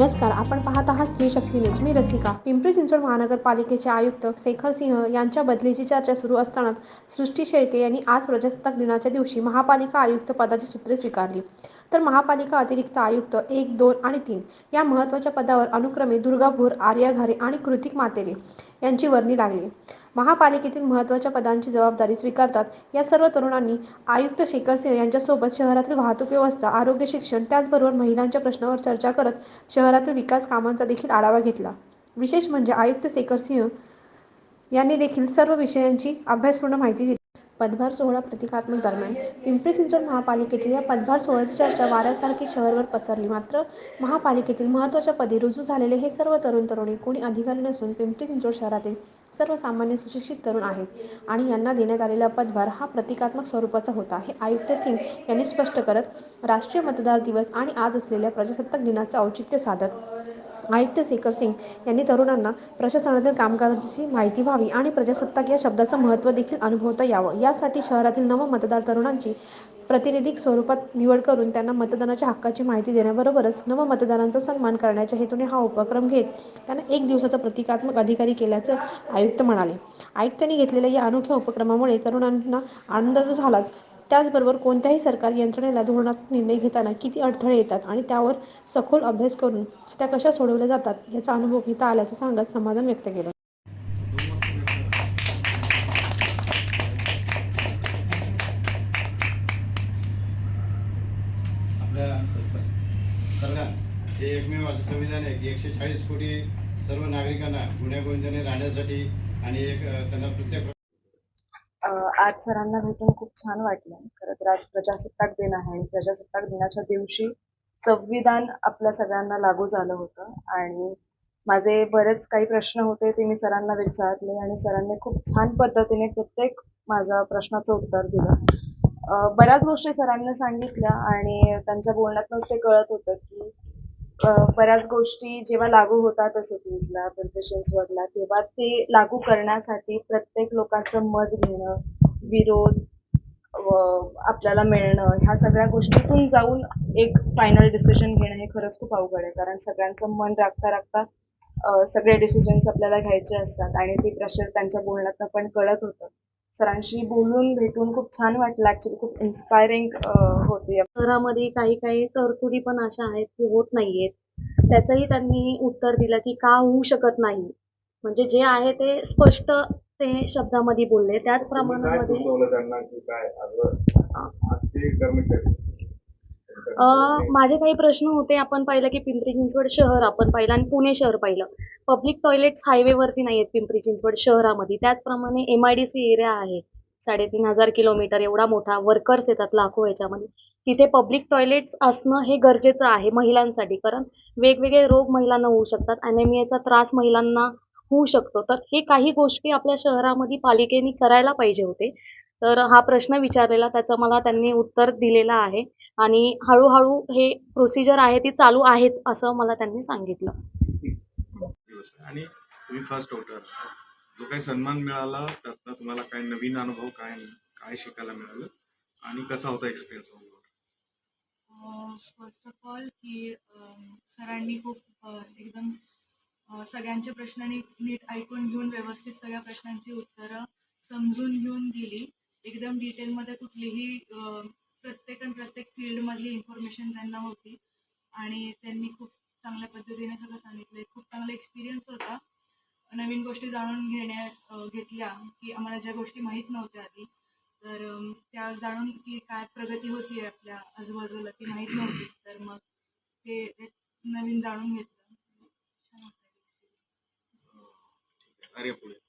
नमस्कार आपण पाहत आहात स्त्री शक्ती न्यूज. मी रसिका. पिंपरी चिंचवड महानगरपालिकेचे आयुक्त शेखर सिंह यांच्या बदलीची चर्चा सुरू असतानाच सृष्टी शेळके यांनी आज प्रजासत्ताक दिनाच्या दिवशी महापालिका आयुक्त पदाची सूत्रे स्वीकारली. तर महापालिका अतिरिक्त आयुक्त एक दोन आणि तीन या महत्त्वाच्या पदावर अनुक्रमे दुर्गाभोर आर्या घरे आणि कृतिक मातेरे यांची वर्णी लागली. महापालिकेतील महत्त्वाच्या पदांची जबाबदारी स्वीकारतात या सर्व तरुणांनी आयुक्त शेखर सिंह यांच्यासोबत शहरातील वाहतूक व्यवस्था आरोग्य शिक्षण त्याचबरोबर महिलांच्या प्रश्नावर चर्चा करत शहरातील विकास कामांचा देखील आढावा घेतला. विशेष म्हणजे आयुक्त शेखर सिंह यांनी देखील सर्व विषयांची अभ्यासपूर्ण माहिती दिली. पदभार सोहळा प्रतिकात्मक दरम्यान. पिंपरी चिंचवड महापालिकेतील या पदभार सोहळ्याची चर्चा वाऱ्यासारखी शहरभर पसरली. मात्र महापालिकेतील महत्त्वाच्या पदी रुजू झालेले हे सर्व तरुण तरुणी कोणी अधिकारी नसून पिंपरी चिंचवड शहरातील सर्वसामान्य सुशिक्षित तरुण आहेत आणि यांना देण्यात आलेला पदभार हा प्रतिकात्मक स्वरूपाचा होता हे आयुक्त सिंग यांनी स्पष्ट करत राष्ट्रीय मतदार दिवस आणि आज असलेल्या प्रजासत्ताक दिनाचं औचित्य साधत आयुक्त शेखर सिंग यांनी तरुणांना प्रशासनातील कामकाजाची माहिती व्हावी आणि प्रजासत्ताक या शब्दाचं महत्त्व देखील अनुभवता यावं. यासाठी शहरातील नव मतदार तरुणांची प्रातिनिधिक स्वरूपात निवड करून त्यांना मतदानाच्या हक्काची माहिती देण्याबरोबरच नव मतदारांचा सन्मान करण्याच्या हेतूने हा उपक्रम घेत त्यांना एक दिवसाचा प्रतिकात्मक अधिकारी केल्याचं आयुक्त म्हणाले. आयुक्तांनी घेतलेल्या या अनोख्या उपक्रमामुळे तरुणांना आनंद तर झालाच. त्याचबरोबर कोणत्याही सरकारी यंत्रणेला धोरणात्मक निर्णय घेताना किती अडथळे येतात आणि त्यावर सखोल अभ्यास करून त्या कशा सोडवल्या जातात याचा अनुभव घेता आल्याचं सांगत समाधान व्यक्त केलं. हे एकमेव असं संविधान आहे की एकशे चाळीस कोटी सर्व नागरिकांना गुण्यागोविंदाने राहण्यासाठी आणि एक त्यांना प्रत्येक आज सरांना भेटून खूप छान वाटलं. खरं तर आज प्रजासत्ताक दिन आहे. आणि प्रजासत्ताक दिनाच्या दिवशी संविधान आपल्या सगळ्यांना लागू झालं होतं. आणि माझे बरेच काही प्रश्न होते ते मी सरांना विचारले आणि सरांनी खूप छान पद्धतीने प्रत्येक माझ्या प्रश्नाचं उत्तर दिलं. बऱ्याच गोष्टी सरांनी सांगितल्या आणि त्यांच्या बोलण्यातूनच ते कळत होतं की बऱ्याच गोष्टी जेव्हा लागू होतात सिटीजला फीजला तेव्हा ते लागू करण्यासाठी प्रत्येक लोकांचं मत घेणं विरोध आपल्याला मिळणं ह्या सगळ्या गोष्टीतून जाऊन एक फायनल डिसिजन घेणं हे खरंच खूप अवघड आहे. कारण सगळ्यांचं मन राखता राखता सगळे डिसिजन्स आपल्याला घ्यायचे असतात आणि ते प्रेशर त्यांच्या बोलण्यातनं पण कळत होतं. सरांशी बोलून भेटून खूप छान वाटलं. ऍक्च्युली खूप इन्स्पायरिंग होती. शहरामध्ये काही काही तरतुदी पण अशा आहेत की होत नाहीयेत त्याचंही त्यांनी उत्तर दिलं की का होऊ शकत नाही. म्हणजे जे आहे ते स्पष्ट ते शब्दामध्ये बोलले. त्याच प्रमाणामध्ये माझे काही प्रश्न होते. आपण पाहिलं की पिंपरी चिंचवड शहर आपण पाहिलं आणि पुणे शहर पाहिलं. पब्लिक टॉयलेट्स हायवेवरती नाही आहेत पिंपरी चिंचवड शहरामध्ये. त्याचप्रमाणे M I D C area आहे. साडेतीन हजार किलोमीटर एवढा मोठा वर्कर्स येतात लाखो याच्यामध्ये. तिथे पब्लिक टॉयलेट्स असणं हे गरजेचं आहे महिलांसाठी. कारण वेगवेगळे रोग महिलांना होऊ शकतात. अॅनेमियाचा त्रास महिलांना होऊ शकतो. तर हे काही गोष्टी आपल्या शहरामध्ये पालिकेने करायला पाहिजे होते. तर हा प्रश्न विचारलेला त्याचं मला त्यांनी उत्तर दिलेलं आहे. आणि हळूहळू हे प्रोसिजर आहे ती चालू आहेत असं मला त्यांनी सांगितलं. आणि तुम्ही फर्स्ट वोटर जो काही सन्मान मिळाला त्यातनं तुम्हाला काय नवीन अनुभव काय काय शिकायला मिळालं? आणि कसा होता एक्सपिरियन्स फर्स्ट ऑफ ऑल की सरांनी खूप एकदम सगळ्यांचे प्रश्न नीट ऐकून घेऊन व्यवस्थित सगळ्या प्रश्नांची उत्तरं समजून घेऊन दिली. एकदम डिटेलमध्ये कुठलीही प्रत्येक आणि प्रत्येक फील्डमधली इन्फॉर्मेशन त्यांना होती. आणि त्यांनी खूप चांगल्या पद्धतीने सगळं सांगितलं खूप चांगला एक्सपिरियन्स होता. नवीन गोष्टी जाणून घेण्या घेतल्या की आम्हाला ज्या गोष्टी माहीत नव्हत्या आधी. तर त्या जाणून की काय प्रगती होती आपल्या आजूबाजूला ती माहीत नव्हती. तर मग ते नवीन जाणून घेतलं. छान वाटलं experience. अरे पुढे